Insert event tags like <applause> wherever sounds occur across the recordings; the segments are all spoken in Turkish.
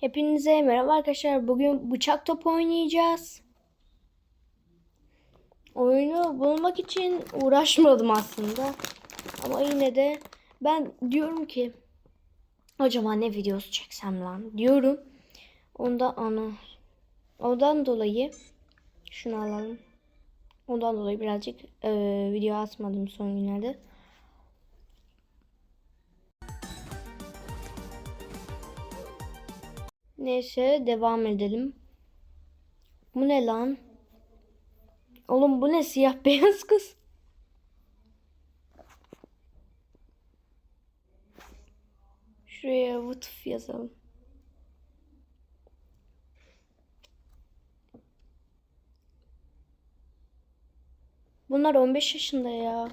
Hepinize merhaba arkadaşlar. Bugün bıçak top oynayacağız. Oyunu bulmak için uğraşmadım aslında. Ama yine de ben diyorum ki acaba ne videosu çeksem lan diyorum. Onda ana ondan dolayı şunu alalım. Ondan dolayı birazcık e, video atmadım son günlerde. Neyse devam edelim. Bu ne lan? Oğlum bu ne siyah <laughs> beyaz kız? Şuraya vıtıf yazalım. Bunlar 15 yaşında ya.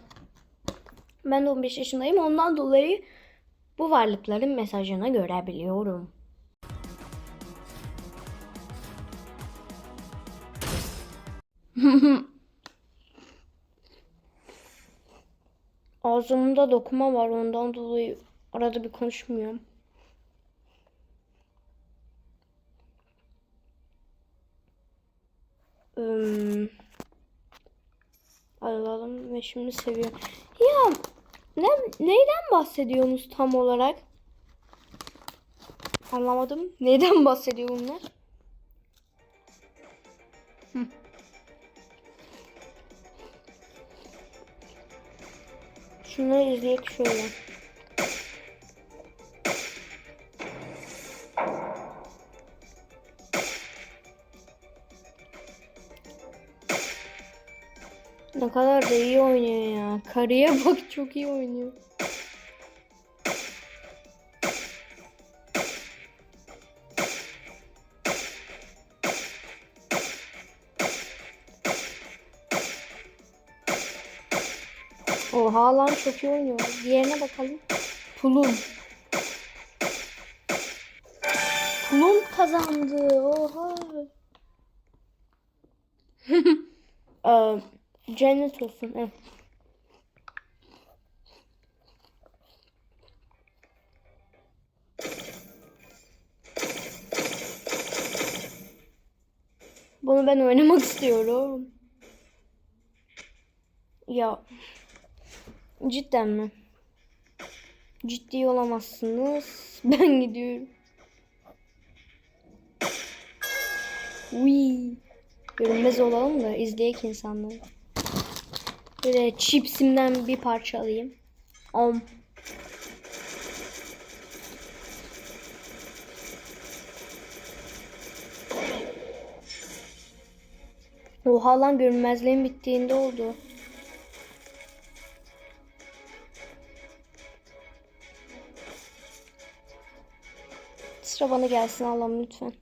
Ben de 15 yaşındayım. Ondan dolayı bu varlıkların mesajını görebiliyorum. <laughs> Ağzımda dokuma var ondan dolayı arada bir konuşmuyorum. Hmm. Alalım ve şimdi seviyorum. Ya ne, neyden bahsediyorsunuz tam olarak? Anlamadım. Neyden bahsediyor bunlar? Hı. Şunları izleyek şöyle. Ne kadar da iyi oynuyor ya. Karıya bak çok iyi oynuyor. Oha lan çok iyi oynuyor. Diğerine bakalım. Tulum. Tulum kazandı. Oha. <laughs> Ee, cennet olsun. Evet. Bunu ben oynamak istiyorum. Ya cidden mi? Ciddi olamazsınız. <laughs> Ben gidiyorum. Uy. Görünmez olalım da izleyek insanları. Böyle çipsimden bir parça alayım. Om. Oha lan görünmezliğin bittiğinde oldu. Sıra bana gelsin Allah'ım lütfen.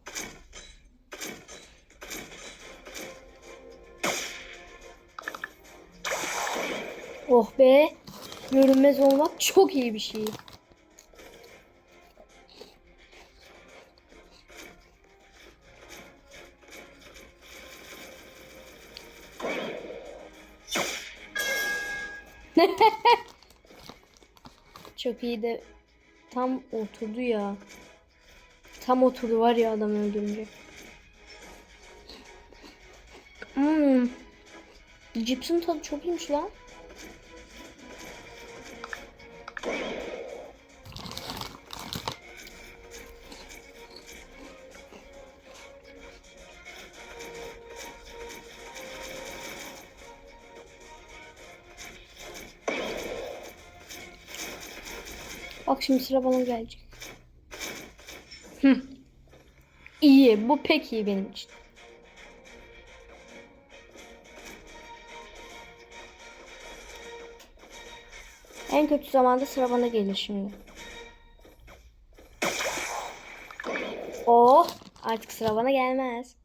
Oh be. Görünmez olmak çok iyi bir şey. <laughs> çok iyi de tam oturdu ya. Tam oturdu var ya adam öldürünce. Hmm. Cipsin tadı çok iyiymiş lan. Bak şimdi sıra bana gelecek. Hı. İyi. Bu pek iyi benim için. En kötü zamanda sıra bana gelir şimdi. Oh! Artık sıra bana gelmez.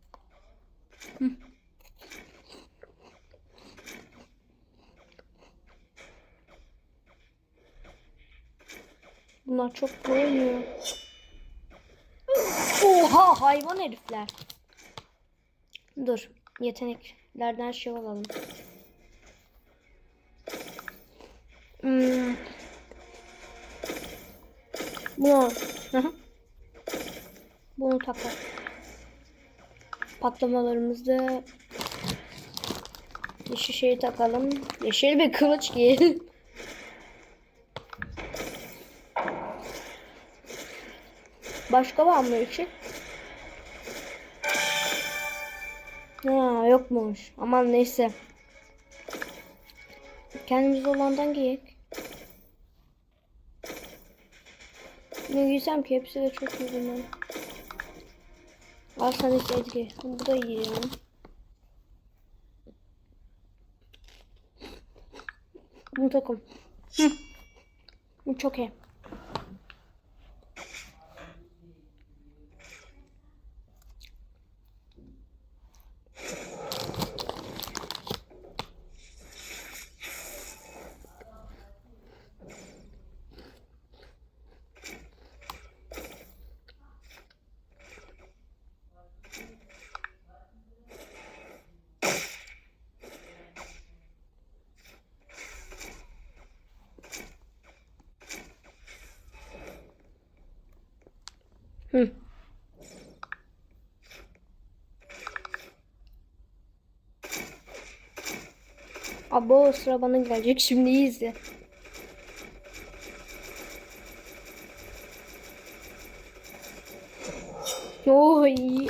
Bunlar çok oynuyor. Oha hayvan herifler. Dur. Yeteneklerden şey alalım. Hmm. Bu. Hı hı. Bunu takalım. Patlamalarımızda yeşil şeyi takalım. Yeşil bir kılıç giyelim. Başka var mı için? Ha, yokmuş. Aman neyse. Kendimiz olandan giyek. Ne giysem ki hepsi de çok bunlar. Al sana Ezgi. Bu da iyi ya. Bunu takım. Bu çok iyi. Abo sıra bana gelecek şimdi izle. Oh iyi.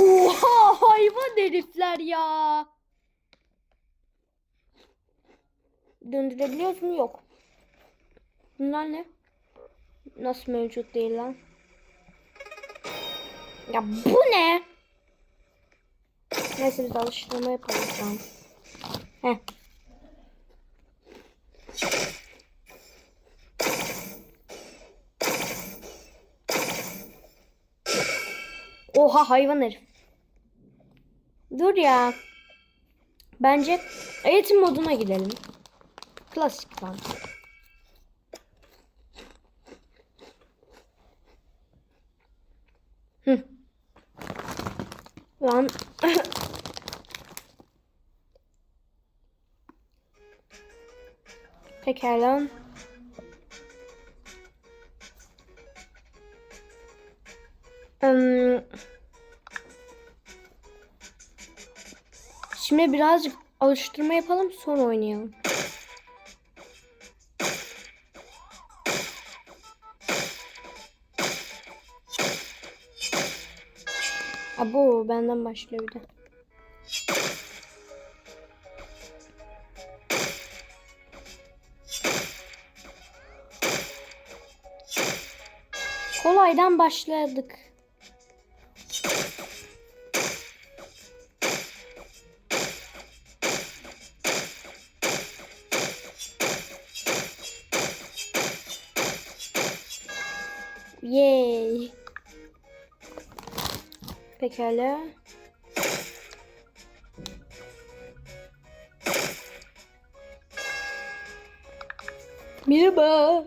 Oha hayvan herifler ya. Döndürebiliyoruz mu? Yok. Bunlar ne? Nasıl mevcut değil lan? Ya bu ne? Neyse biz alıştırma yapalım şu an. Heh. Oha hayvan herif. Dur ya. Bence eğitim moduna gidelim. Klasik lan. Hı. Lan. <laughs> Pekala. Hmm. Şimdi birazcık alıştırma yapalım sonra oynayalım. Abo benden başlıyor bir de. Kolaydan başladık. Pekala. Merhaba.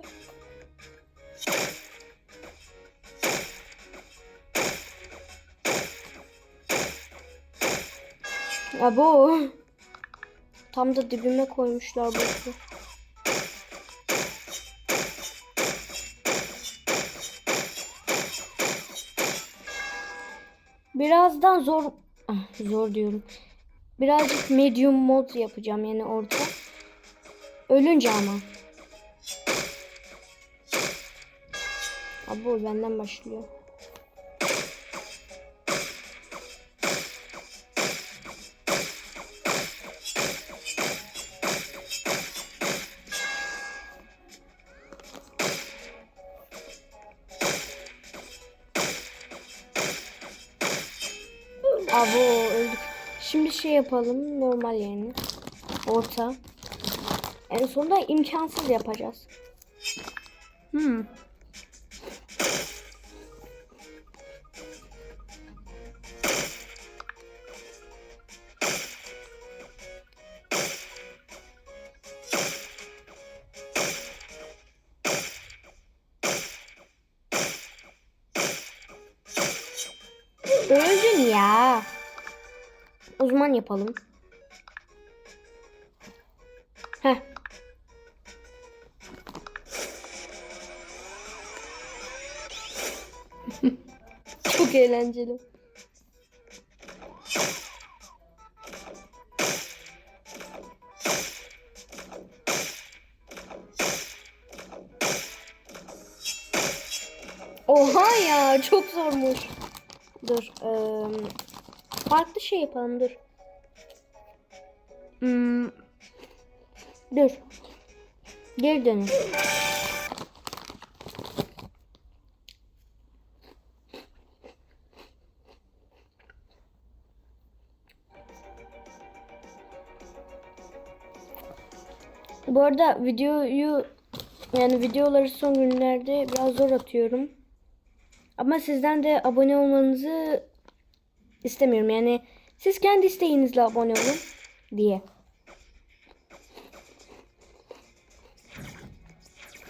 Abo. Tam da dibime koymuşlar bu. Birazdan zor Ah, zor diyorum. Birazcık medium mod yapacağım yani orta. Ölünce ama. Abo benden başlıyor. Yapalım normal yani. Orta. En sonunda imkansız yapacağız. Hmm. Uzman yapalım. Heh. <laughs> Çok eğlenceli. Oha ya çok zormuş. Dur. eee, farklı şey yapalım dur. Hmm, dur. Geri dönün. Bu arada videoyu yani videoları son günlerde biraz zor atıyorum. Ama sizden de abone olmanızı istemiyorum. Yani siz kendi isteğinizle abone olun diye.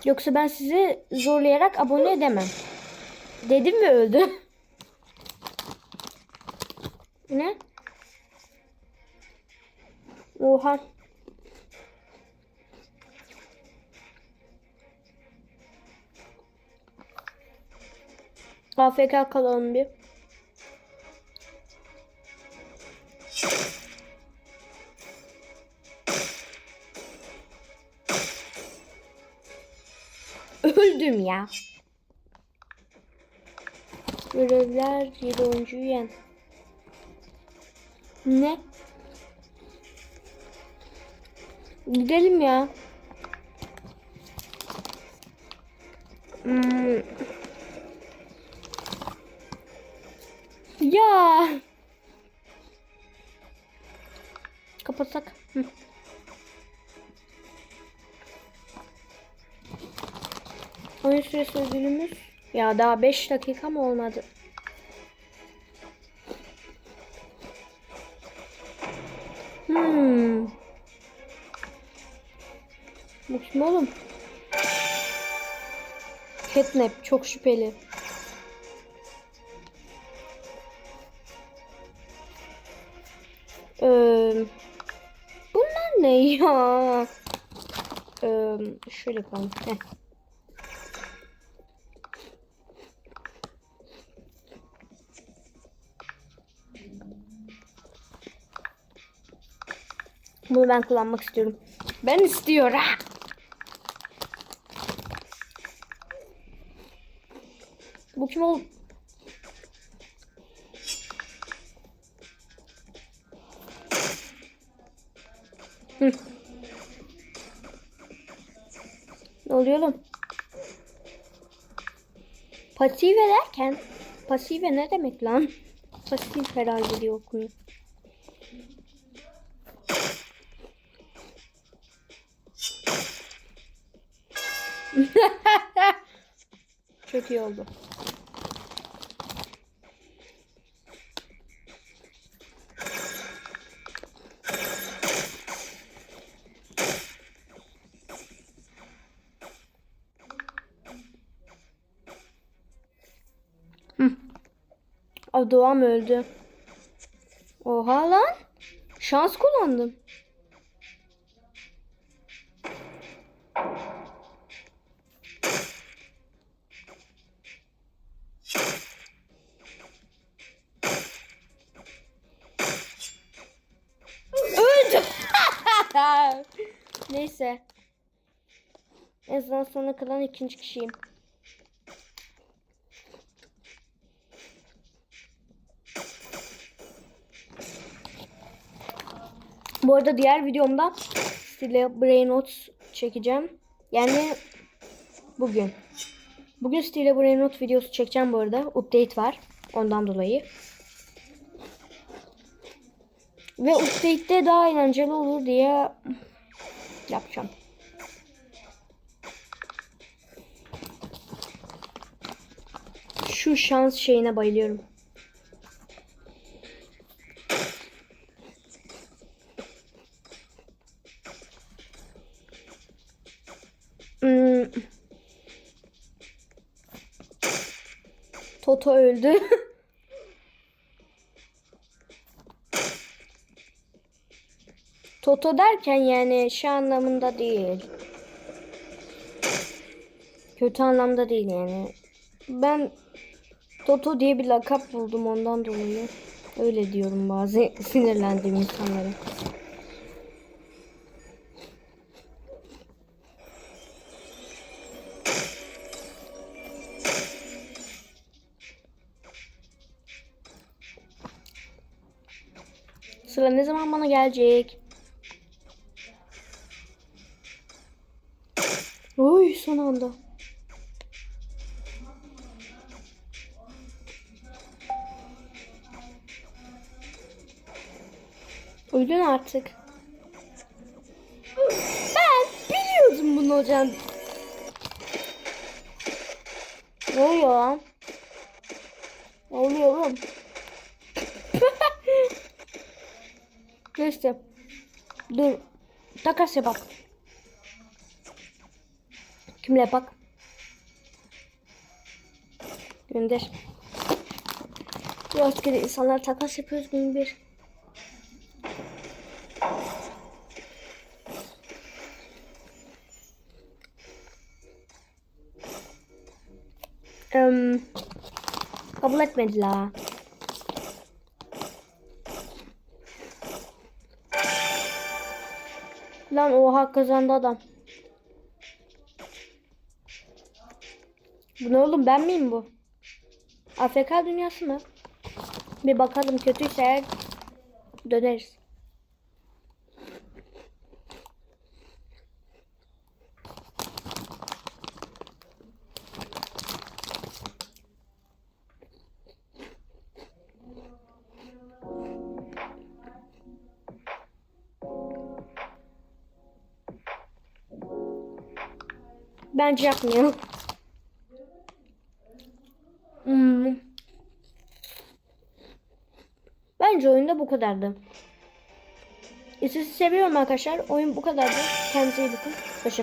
Yoksa ben sizi zorlayarak abone edemem. Dedim ve öldü. ne? Oha. AFK kalalım bir. Ya. Görevler 7 oyuncuyu yen. Ne? Gidelim ya. Hmm. Ya. Kapatsak. Hı. Süresi ödülümüz. Ya daha 5 dakika mı olmadı? Hmm. Bu kim oğlum? Catnap çok şüpheli. Ee, bunlar ne ya? Ee, şöyle yapalım. Heh. Bunu ben kullanmak istiyorum. Ben istiyorum. Bu kim oğlum? Hı. Ne oluyor oğlum? Pasive derken pasive ne demek lan? Pasif herhalde diye okunuyor. İyi oldu. Hı. Doğam öldü. Oha lan. Şans kullandım. Neyse. En azından sona kalan ikinci kişiyim. Bu arada diğer videomda Stile Brain Notes çekeceğim. Yani bugün. Bugün Stile Brain Note videosu çekeceğim bu arada. Update var. Ondan dolayı. Ve update'de daha eğlenceli olur diye yapacağım. Şu şans şeyine bayılıyorum. Hmm. Toto öldü. <laughs> Toto derken yani şey anlamında değil. Kötü anlamda değil yani. Ben Toto diye bir lakap buldum ondan dolayı. Öyle diyorum bazı <laughs> sinirlendiğim insanlara. Sıra ne zaman bana gelecek? Oy son anda. Öldün artık. Ben biliyordum bunu hocam. Ne oluyor lan? Ne oluyor oğlum? <laughs> Neyse. Dur. Takas yapak. Kimle yapak? Gönder. Rastgele insanlar takas yapıyoruz gün bir. Em, kabul etmediler. Lan oha kazandı adam. Bu ne oğlum ben miyim bu? AFK dünyası mı? Bir bakalım kötüyse eğer döneriz. Bence yapmıyor. Hmm. Kadardı. Sizi seviyorum arkadaşlar. Oyun bu kadardı. Kendinize iyi bakın. Hoşça